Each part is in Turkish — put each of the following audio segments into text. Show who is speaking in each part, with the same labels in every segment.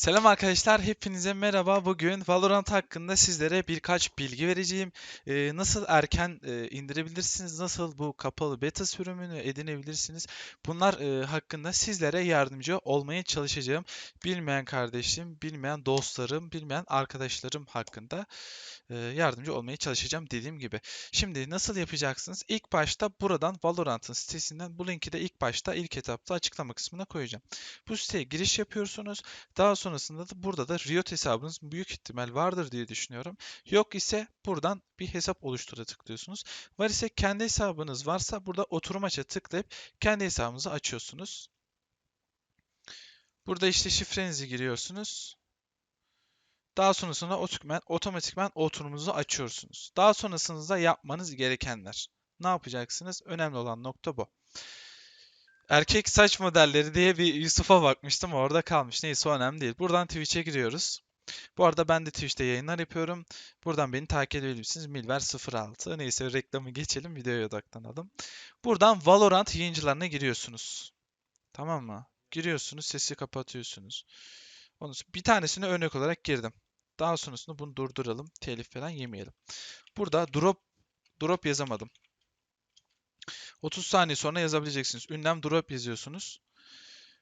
Speaker 1: Selam arkadaşlar, hepinize merhaba. Bugün Valorant hakkında sizlere birkaç bilgi vereceğim. Ee, nasıl erken e, indirebilirsiniz, nasıl bu kapalı beta sürümünü edinebilirsiniz. Bunlar e, hakkında sizlere yardımcı olmaya çalışacağım. Bilmeyen kardeşim, bilmeyen dostlarım, bilmeyen arkadaşlarım hakkında e, yardımcı olmaya çalışacağım dediğim gibi. Şimdi nasıl yapacaksınız? İlk başta buradan Valorant'ın sitesinden bu linki de ilk başta ilk etapta açıklama kısmına koyacağım. Bu siteye giriş yapıyorsunuz. Daha sonrasında da burada da Riot hesabınız büyük ihtimal vardır diye düşünüyorum. Yok ise buradan bir hesap oluştura tıklıyorsunuz. Var ise kendi hesabınız varsa burada oturum aça tıklayıp kendi hesabınızı açıyorsunuz. Burada işte şifrenizi giriyorsunuz. Daha sonrasında otomatikman, otomatikman oturumunuzu açıyorsunuz. Daha sonrasında yapmanız gerekenler. Ne yapacaksınız? Önemli olan nokta bu. Erkek saç modelleri diye bir Yusuf'a bakmıştım. Orada kalmış. Neyse önemli değil. Buradan Twitch'e giriyoruz. Bu arada ben de Twitch'te yayınlar yapıyorum. Buradan beni takip edebilirsiniz. Milver06. Neyse reklamı geçelim. Videoya odaklanalım. Buradan Valorant yayıncılarına giriyorsunuz. Tamam mı? Giriyorsunuz. Sesi kapatıyorsunuz. Onun bir tanesini örnek olarak girdim. Daha sonrasında bunu durduralım. Telif falan yemeyelim. Burada drop drop yazamadım. 30 saniye sonra yazabileceksiniz. Ünlem drop yazıyorsunuz.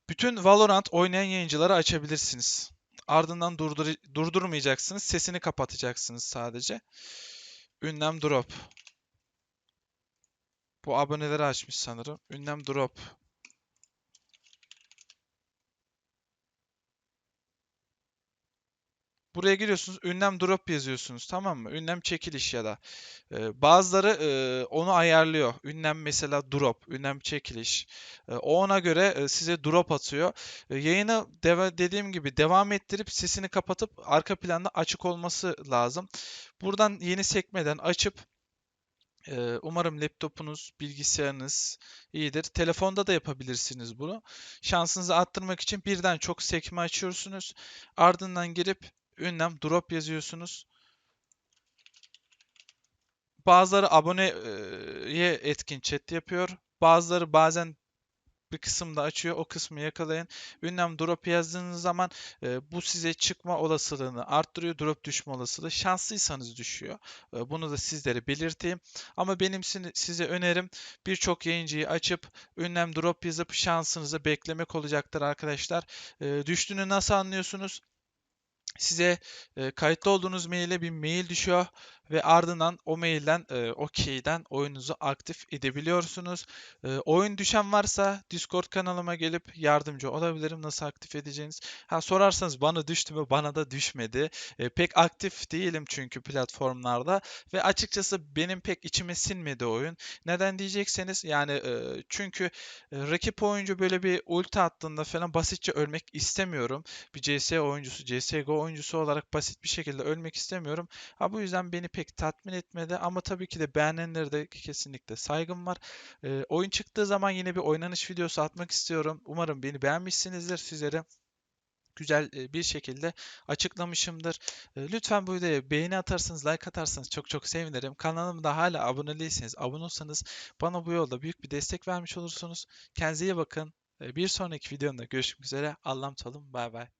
Speaker 1: Bütün Valorant oynayan yayıncıları açabilirsiniz. Ardından durdur durdurmayacaksınız. Sesini kapatacaksınız sadece. Ünlem drop. Bu aboneleri açmış sanırım. Ünlem drop. Buraya giriyorsunuz. Ünlem drop yazıyorsunuz. Tamam mı? Ünlem çekiliş ya da. Ee, bazıları e, onu ayarlıyor. Ünlem mesela drop. Ünlem çekiliş. E, o ona göre e, size drop atıyor. E, yayını deva- dediğim gibi devam ettirip sesini kapatıp arka planda açık olması lazım. Buradan yeni sekmeden açıp Umarım laptopunuz, bilgisayarınız iyidir. Telefonda da yapabilirsiniz bunu. Şansınızı arttırmak için birden çok sekme açıyorsunuz. Ardından girip ünlem drop yazıyorsunuz. Bazıları aboneye etkin chat yapıyor. Bazıları bazen bir kısımda açıyor. O kısmı yakalayın. Ünlem drop yazdığınız zaman e, bu size çıkma olasılığını arttırıyor. Drop düşme olasılığı. Şanslıysanız düşüyor. E, bunu da sizlere belirteyim. Ama benim size önerim birçok yayıncıyı açıp ünlem drop yazıp şansınızı beklemek olacaktır arkadaşlar. E, düştüğünü nasıl anlıyorsunuz? Size kayıtlı olduğunuz maile bir mail düşüyor ve ardından o mailden e, o key'den oyununuzu aktif edebiliyorsunuz. E, oyun düşen varsa Discord kanalıma gelip yardımcı olabilirim nasıl aktif edeceğiniz. Ha sorarsanız bana düştü mü? Bana da düşmedi. E, pek aktif değilim çünkü platformlarda ve açıkçası benim pek içime sinmedi oyun. Neden diyecekseniz yani e, çünkü e, rakip oyuncu böyle bir ulti attığında falan basitçe ölmek istemiyorum. Bir CS oyuncusu, CSGO oyuncusu olarak basit bir şekilde ölmek istemiyorum. Ha bu yüzden beni pek tatmin etmedi ama tabii ki de beğenenlere de kesinlikle saygım var. E, oyun çıktığı zaman yine bir oynanış videosu atmak istiyorum. Umarım beni beğenmişsinizdir sizlere güzel bir şekilde açıklamışımdır. Lütfen bu videoya beğeni atarsanız, like atarsanız çok çok sevinirim. Kanalıma da hala abone değilseniz, abone olsanız bana bu yolda büyük bir destek vermiş olursunuz. Kendinize iyi bakın. Bir sonraki videomda görüşmek üzere. Allah'ım çalın. Bay bay.